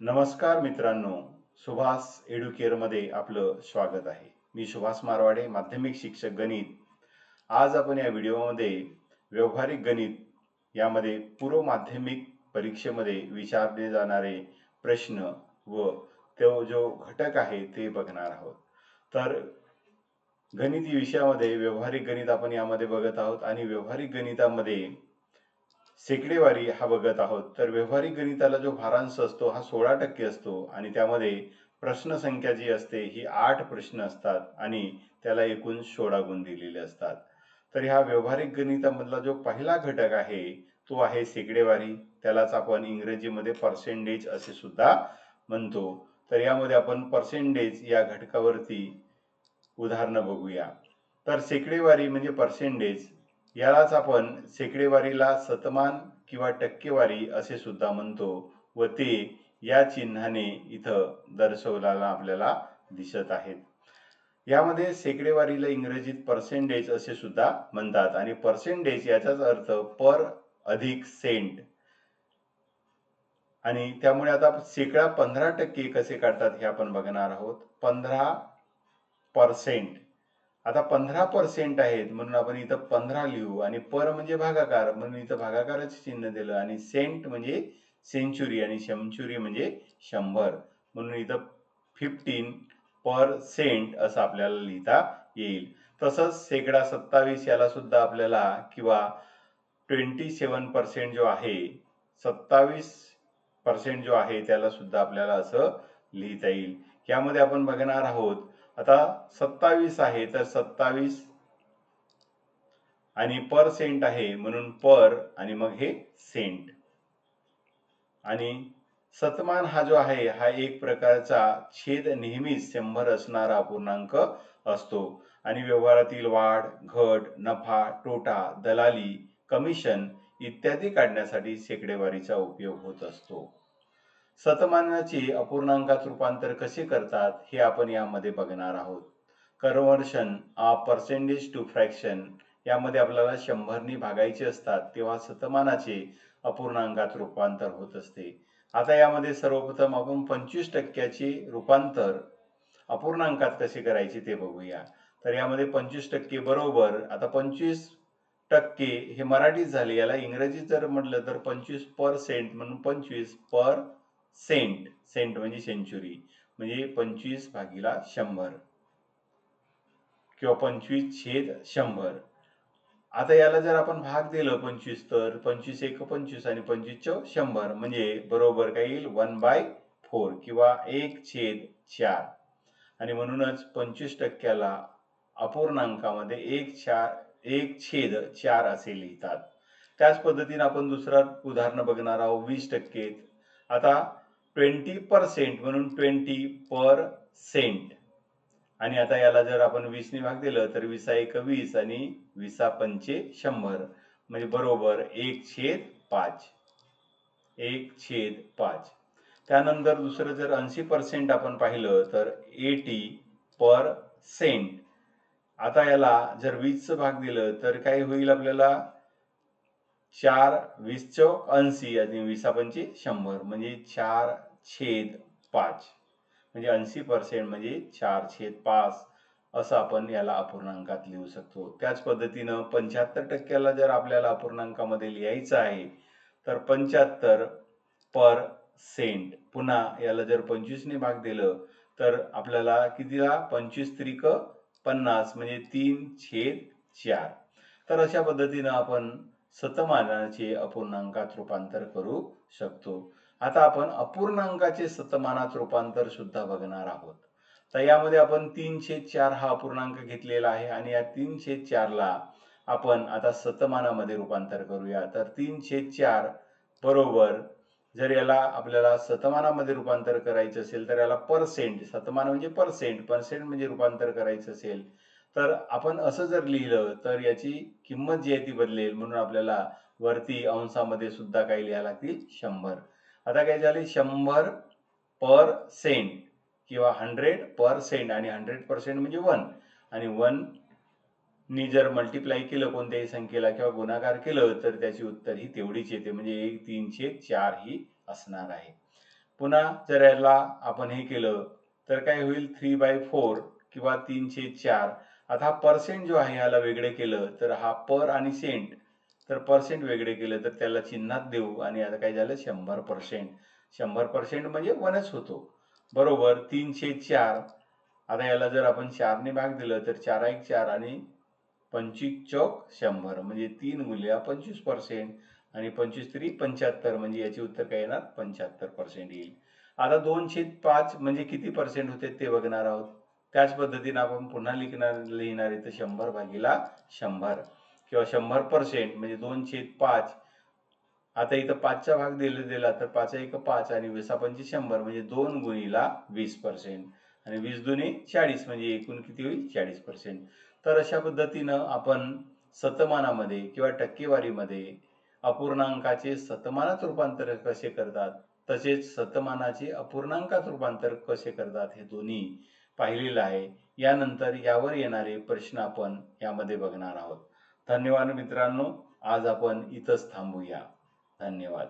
नमस्कार मित्रांनो सुभाष एड्युकेअरमध्ये आपलं स्वागत आहे. मी सुभाष मारवाडे माध्यमिक शिक्षक गणित. आज आपण या व्हिडिओमध्ये व्यवहारिक गणित यामध्ये पूर्व माध्यमिक परीक्षेमध्ये विचारले जाणारे प्रश्न व तो जो घटक आहे ते बघणार आहोत. तर गणित विषयामध्ये व्यवहारिक गणित आपण यामध्ये बघत आहोत आणि व्यवहारिक गणितामध्ये शेकडेवारी हा बघत आहोत. तर व्यवहारिक गणिताला जो भारांश असतो हा सोळा टक्के असतो आणि त्यामध्ये प्रश्नसंख्या जी असते ही आठ प्रश्न असतात आणि त्याला एकूण सोळा गुण दिलेले असतात. तर ह्या व्यवहारिक गणितामधला जो पहिला घटक आहे तो आहे शेकडेवारी. त्यालाच आपण इंग्रजीमध्ये पर्सेंटेज असे सुद्धा म्हणतो. तर यामध्ये आपण पर्सेंटेज या घटकावरती उदाहरणं बघूया. तर शेकडेवारी म्हणजे पर्सेंटेज यालाच आपण शेकडेवारीला सतमान किंवा टक्केवारी असे सुद्धा म्हणतो व ते या चिन्हाने इथं दर्शवलेला आपल्याला दिसत आहेत. यामध्ये शेकडेवारीला इंग्रजीत पर्सेंटेज असे सुद्धा म्हणतात आणि पर्सेंटेज याचाच अर्थ पर अधिक सेंट. आणि त्यामुळे आता शेकडा पंधरा टक्के कसे काढतात हे आपण बघणार आहोत. पंधरा पर्सेंट आता पंधरा पर्सेंट आहेत म्हणून आपण इथं पंधरा लिहू. आणि पर म्हणजे भागाकार म्हणून इथं भागाकाराचे चिन्ह दिलं. आणि सेंट म्हणजे सेंचुरी आणि शंचुरी म्हणजे शंभर. म्हणून इथं फिफ्टीन पर सेंट असं आपल्याला लिहिता येईल. तसंच शेकडा सत्तावीस याला सुद्धा आपल्याला किंवा ट्वेंटी सेवन पर्सेंट जो आहे सत्तावीस पर्सेंट जो आहे त्याला सुद्धा आपल्याला असं लिहिता येईल. यामध्ये आपण बघणार आहोत आता सत्तावीस आहे तर सत्तावीस आणि पर सेंट आहे म्हणून पर आणि मग हे सेंट. आणि सतमान हा जो आहे हा एक प्रकारचा छेद नेहमीच शंभर असणारा पूर्णांक असतो. आणि व्यवहारातील वाढ घट नफा तोटा दलाली कमिशन इत्यादी काढण्यासाठी शेकडेवारीचा उपयोग होत असतो. सतमानाचे अपूर्णांकात रूपांतर कसे करतात हे आपण यामध्ये बघणार आहोत. Conversion of percentage to fraction यामध्ये आपल्याला शंभरनी भागायचे असतात तेव्हा सतमानाचे अपूर्णांकात रूपांतर होत असते. आता यामध्ये सर्वप्रथम आपण पंचवीस टक्क्याचे रूपांतर अपूर्णांकात कसे करायचे ते बघूया. तर यामध्ये पंचवीस टक्के बरोबर आता पंचवीस टक्के हे मराठीत झाले याला इंग्रजीत जर म्हटलं तर पंचवीस पर्सेंट म्हणून पंचवीस पर सेंट सेंट म्हणजे सेंचुरी म्हणजे पंचवीस भागीला शंभर. किंवा पंचवीस छेद शंभर. आता याला जर आपण भाग दिलं पंचवीस तर पंचवीस एक पंचवीस आणि पंचवीस चौ शंभर म्हणजे बरोबर काय येईल? वन बाय फोर किंवा एक छेद चार. आणि म्हणूनच पंचवीस टक्क्याला अपूर्णांकामध्ये एक चार एक छेद चार असे लिहितात. त्याच पद्धतीने आपण दुसरा उदाहरण बघणार आहोत वीस टक्के. आता ट्वेंटी पर्सेंट म्हणून ट्वेंटी पर सेंट आणि आता याला जर आपण वीसने भाग दिलं तर विसा एक वीस आणि विसा पंचे शंभर. म्हणजे बरोबर एक छेद पाच. एक छेद पाच. त्यानंतर दुसरं जर ऐंशी पर्सेंट आपण पाहिलं तर एटी पर सेंट आता याला जर वीसचं भाग दिलं तर काय होईल आपल्याला? चार वीस चौक ऐंशी आणि वीसा पंचे शंभर म्हणजे चार छेद पाच. म्हणजे ऐंशी पर्सेंट म्हणजे चार छेद पाच असं आपण याला अपूर्णांकात लिहू शकतो. त्याच पद्धतीनं पंच्याहत्तर टक्क्याला जर आपल्याला अपूर्णांकामध्ये लिहायचं आहे तर पंच्याहत्तर पर सेंट. पुन्हा याला जर पंचवीसने भाग दिलं तर आपल्याला कितीला? पंचवीस त्रिक पन्नास म्हणजे तीन छेद चार. तर अशा पद्धतीनं आपण सतमानाचे अपूर्णांकात रूपांतर करू शकतो. आता आपण अपूर्णांकाचे सतमानात रूपांतर सुद्धा बघणार आहोत. तर यामध्ये आपण तीनशे चार हा अपूर्णांक घेतलेला आहे आणि या तीनशे चारला आपण आता सतमानामध्ये रूपांतर करूया. तर तीनशे चार बरोबर जर याला आपल्याला सतमानामध्ये रूपांतर करायचं असेल तर याला पर्सेंट सतमान म्हणजे पर्सेंट पर्सेंट म्हणजे रूपांतर करायचं असेल. तर आपण असं जर लिहिलं तर याची किंमत जी आहे ती बदलेल. म्हणून आपल्याला वरती अंशामध्ये सुद्धा काही लिहायला लागतील शंभर. आता काय झाले? शंभर पर सेंट किंवा हंड्रेड पर सेंट आणि हंड्रेड पर्सेंट म्हणजे वन. आणि वन नी जर मल्टिप्लाय केलं कोणत्याही संख्येला किंवा गुणाकार केलं तर त्याची उत्तर ही तेवढीच येते. म्हणजे एक तीनशे चार ही असणार आहे. पुन्हा जर याला आपण हे केलं तर काय होईल? थ्री बाय फोर किंवा तीनशे चार आता हा पर्सेंट जो आहे ह्याला वेगळे केलं तर हा पर आणि सेंट तर पर्सेंट वेगळे केलं तर त्याला चिन्हात देऊ. आणि आता काय झालं? शंभर पर्सेंट शंभर पर्सेंट म्हणजे वनच होतो. बरोबर? तीनशे चार. आता याला जर आपण चारने भाग दिलं तर चार एक चार आणि पंचवीस चौक शंभर. म्हणजे तीन गुल्या पंचवीस पर्सेंट आणि पंचवीस तरी पंच्याहत्तर. म्हणजे याचे उत्तर काय येणार? पंच्याहत्तर पर्सेंट येईल. आता दोनशे पाच म्हणजे किती पर्सेंट होते ते बघणार आहोत? त्याच पद्धतीने आपण पुन्हा लिखणार लिहिणार आहे तर शंभर भागीला शंभर किंवा शंभर पर्सेंट म्हणजे दोनशे पाच. आता इथं पाचचा भाग दिला दिला तर पाच एक पाच आणि वीस पंचवीस शंभर म्हणजे दोन गुणीला वीस पर्सेंट आणि वीस दुने चाळीस म्हणजे एकूण किती होईल? चाळीस पर्सेंट तर अशा पद्धतीनं आपण सतमानामध्ये किंवा टक्केवारीमध्ये अपूर्णांकाचे सतमानात रूपांतर कसे करतात? तसेच सतमानाचे अपूर्णांकात रूपांतर कसे करतात? हे दोन्ही पाहिलेलं आहे. यानंतर यावर येणारे प्रश्न आपण यामध्ये बघणार आहोत. धन्यवाद मित्रांनो. आज आपण इथंच थांबूया. धन्यवाद.